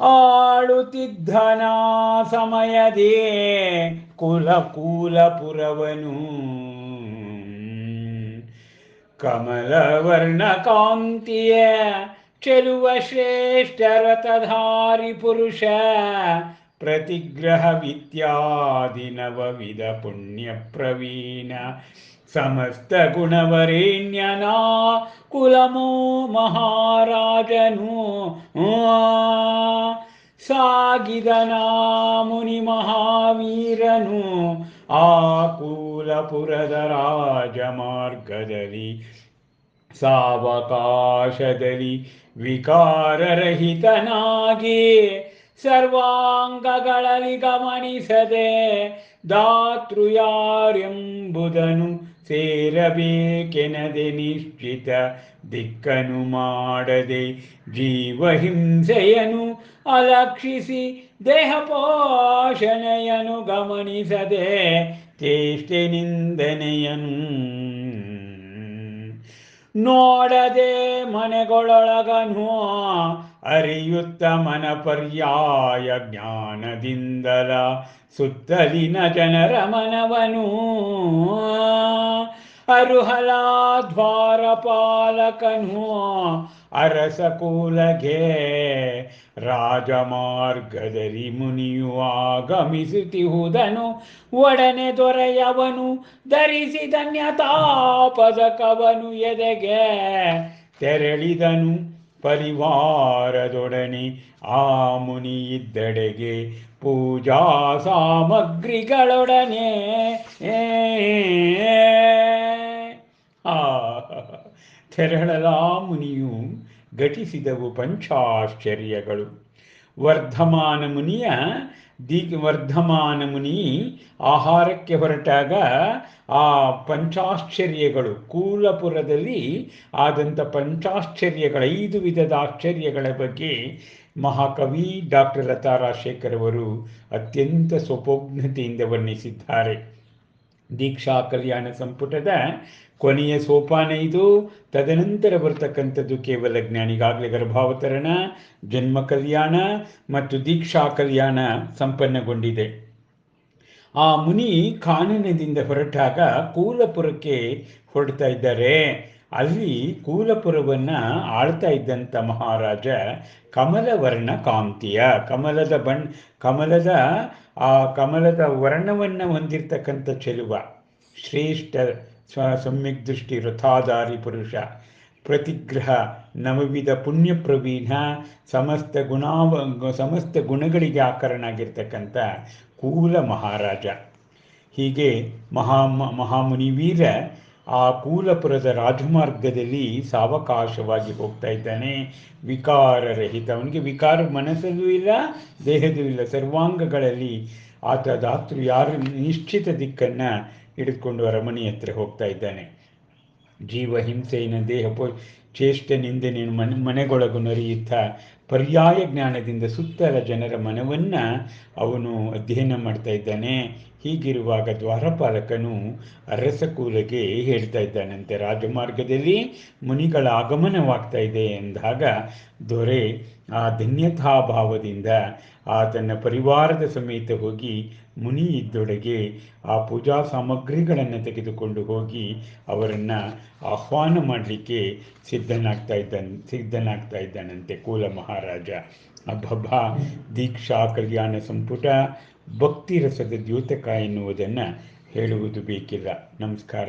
ಆಳುತ್ತಿದ್ದನ ಸಮಯದೇ ಕುಲ ಕೂಲಪುರವನು ಕಮಲವರ್ಣ ಕಾಂತಿಯ ಚೆಲುವ ಶ್ರೇಷ್ಠ ರಥಧಾರಿ ಪುರುಷ, ಪ್ರತಿಗ್ರಹ ವಿದ್ಯಾದಿ ನವವಿಧ ಪುಣ್ಯ ಪ್ರವೀಣ, ಸಮಸ್ತ ಗುಣವರೇಣ್ಯನ ಕುಲಮೋ ಮಹಾರಾಜನು. ಸಾಗಿದನ ಮುನಿ ಮಹಾವೀರನು ಆ ಕೂಲಪುರದ ರಾಜಮಾರ್ಗದಲ್ಲಿ ಸಾವಕಾಶದಲ್ಲಿ ವಿಕಾರರಹಿತನಾಗಿ ಸರ್ವಾಂಗಗಳಲ್ಲಿ ಗಮನಿಸದೆ ದಾತೃ ಯಾರೆಂಬುದನು ಸೇರಬೇಕೆನದೆ ನಿಶ್ಚಿತ ದಿಕ್ಕನು ಮಾಡದೆ ಜೀವಹಿಂಸೆಯನು ಅಲಕ್ಷಿಸಿ ದೇಹ ಪೋಷಣೆಯನು ಗಮನಿಸದೆ ಚೇಷ್ಟೆ ನಿಂದನೆಯನು ನೋಡದೆ ಮನೆಗಳೊಳಗನು ಅರಿಯುತ್ತ ಮನ ಪರ್ಯಾಯ ಜ್ಞಾನದಿಂದಲ ಸುತ್ತಲಿನ ಜನರ ಮನವನು ಅರುಹಲ ದ್ವಾರಪಾಲಕನು ಅರಸ ಕೂಲಗೆ ರಾಜಮಾರ್ಗದಲ್ಲಿ ಮುನಿಯು ಆಗಮಿಸುತ್ತಿಹುದನು. ಒಡನೆ ದೊರೆಯವನು ಧರಿಸಿ ಧನ್ಯತಾಪದ ಕವನು ಎದೆಗೆ ತೆರಳಿದನು. ಪರಿವಾರದೊಡನೆ ಆ ಮುನಿ ಇದ್ದಡೆಗೆ ಪೂಜಾ ಸಾಮಗ್ರಿಗಳೊಡನೆ ಆ ತೆರಳಲ ಮುನಿಯು ಘಟಿಸಿದವು ಪಂಚಾಶ್ಚರ್ಯಗಳು. ವರ್ಧಮಾನ ಮುನಿಯ ದಿಗ್ ವರ್ಧಮಾನ ಮುನಿ ಆಹಾರಕ್ಕೆ ಹೊರಟಾಗ ಆ ಪಂಚಾಶ್ಚರ್ಯಗಳು ಕೂಲಪುರದಲ್ಲಿ ಆದಂಥ ಪಂಚಾಶ್ಚರ್ಯಗಳ ಐದು ವಿಧದ ಆಶ್ಚರ್ಯಗಳ ಬಗ್ಗೆ ಮಹಾಕವಿ ಡಾಕ್ಟರ್ ಲತಾ ರಾಜಶೇಖರ್ ಅವರು ಅತ್ಯಂತ ಸ್ವಪೋಜ್ಞತೆಯಿಂದ ವರ್ಣಿಸಿದ್ದಾರೆ. ದೀಕ್ಷಾ ಕಲ್ಯಾಣ ಸಂಪುಟದ ಕೊನೆಯ ಸೋಪಾನ ಇದು ತದನಂತರ ಬರ್ತಕ್ಕಂಥದ್ದು ಕೇವಲ ಜ್ಞಾನಿಗಾಗಲೇ ಗರ್ಭಾವತರಣ, ಜನ್ಮ ಕಲ್ಯಾಣ ಮತ್ತು ದೀಕ್ಷಾ ಕಲ್ಯಾಣ ಸಂಪನ್ನಗೊಂಡಿದೆ. ಆ ಮುನಿ ಕಾನನದಿಂದ ಹೊರಟಾಗ ಕೂಲಪುರಕ್ಕೆ ಹೊರಡ್ತಾ ಇದ್ದಾರೆ. ಅಲ್ಲಿ ಕೂಲಪುರವನ್ನು ಆಳ್ತಾ ಇದ್ದಂಥ ಮಹಾರಾಜ ಕಮಲವರ್ಣ ಕಾಂತಿಯ, ಕಮಲದ ಬಣ್ಣ, ಕಮಲದ ಆ ಕಮಲದ ವರ್ಣವನ್ನು ಹೊಂದಿರತಕ್ಕಂಥ ಚೆಲುವ, ಶ್ರೇಷ್ಠ ಸ್ವ ಸಮ್ಯಕ್ ದೃಷ್ಟಿ ರಥಾಧಾರಿ ಪುರುಷ, ಪ್ರತಿಗ್ರಹ ನವವಿಧ ಪುಣ್ಯ ಪ್ರವೀಣ, ಸಮಸ್ತ ಗುಣಾವ, ಸಮಸ್ತ ಗುಣಗಳಿಗೆ ಆಕರನಾಗಿರ್ತಕ್ಕಂಥ ಕೂಲ ಮಹಾರಾಜ. ಹೀಗೆ ಮಹಾ ಮಹಾಮುನಿ ವೀರ ಆ ಕೂಲಪುರದ ರಾಜಮಾರ್ಗದಲ್ಲಿ ಸಾವಕಾಶವಾಗಿ ಹೋಗ್ತಾ ಇದ್ದಾನೆ. ವಿಕಾರರಹಿತ ಅವನಿಗೆ ವಿಕಾರ ಮನಸ್ಸಲ್ಲೂ ಇಲ್ಲ, ದೇಹದೂ ಇಲ್ಲ. ಸರ್ವಾಂಗಗಳಲ್ಲಿ ಆತ ದಾತೃ ಯಾರು ನಿಶ್ಚಿತ ದಿಕ್ಕನ್ನು ಹಿಡಿದುಕೊಂಡು ಅರಮನೆ ಹತ್ರ ಹೋಗ್ತಾ ಇದ್ದಾನೆ. ಜೀವ ಹಿಂಸೆಯನ್ನು ದೇಹ ಪೋ, ಚೇಷ್ಟೆ ನಿಂದನೆಯನ್ನು ಮನೆ, ಮನೆಗೊಳಗು ನರಿಯುತ್ತಾ ಪರ್ಯಾಯ ಜ್ಞಾನದಿಂದ ಸುತ್ತಲ ಜನರ ಮನವನ್ನು ಅವನು ಅಧ್ಯಯನ ಮಾಡ್ತಾ ಇದ್ದಾನೆ. ಹೀಗಿರುವಾಗ ದ್ವಾರಪಾಲಕನು ಅರಸ ಕೂಲಗೆ ಹೇಳ್ತಾ ಇದ್ದಾನಂತೆ ರಾಜಮಾರ್ಗದಲ್ಲಿ ಮುನಿಗಳ ಆಗಮನವಾಗ್ತಾ ಇದೆ ಎಂದಾಗ ದೊರೆ ಆ ಧನ್ಯತಾಭಾವದಿಂದ ಆ ತನ್ನ ಪರಿವಾರದ ಸಮೇತ ಹೋಗಿ ಮುನಿ ಇದ್ದೊಡಗೆ ಆ ಪೂಜಾ ಸಾಮಗ್ರಿಗಳನ್ನು ತೆಗೆದುಕೊಂಡು ಹೋಗಿ ಅವರನ್ನು ಆಹ್ವಾನ ಮಾಡಲಿಕ್ಕೆ ಸಿದ್ಧನಾಗ್ತಾ ಇದ್ದಾನೆ, ಸಿದ್ಧನಾಗ್ತಾ ಇದ್ದಾನಂತೆ ಕೂಲ ಮಹಾರಾಜ. ಅಬ್ಬಬ್ಬ, ದೀಕ್ಷಾ ಕಲ್ಯಾಣ ಸಂಪುಟ ಭಕ್ತಿ ರಸದ ದ್ಯೋತಕ ಎನ್ನುವುದನ್ನು ಹೇಳುವುದು ಬೇಕಿಲ್ಲ. ನಮಸ್ಕಾರ.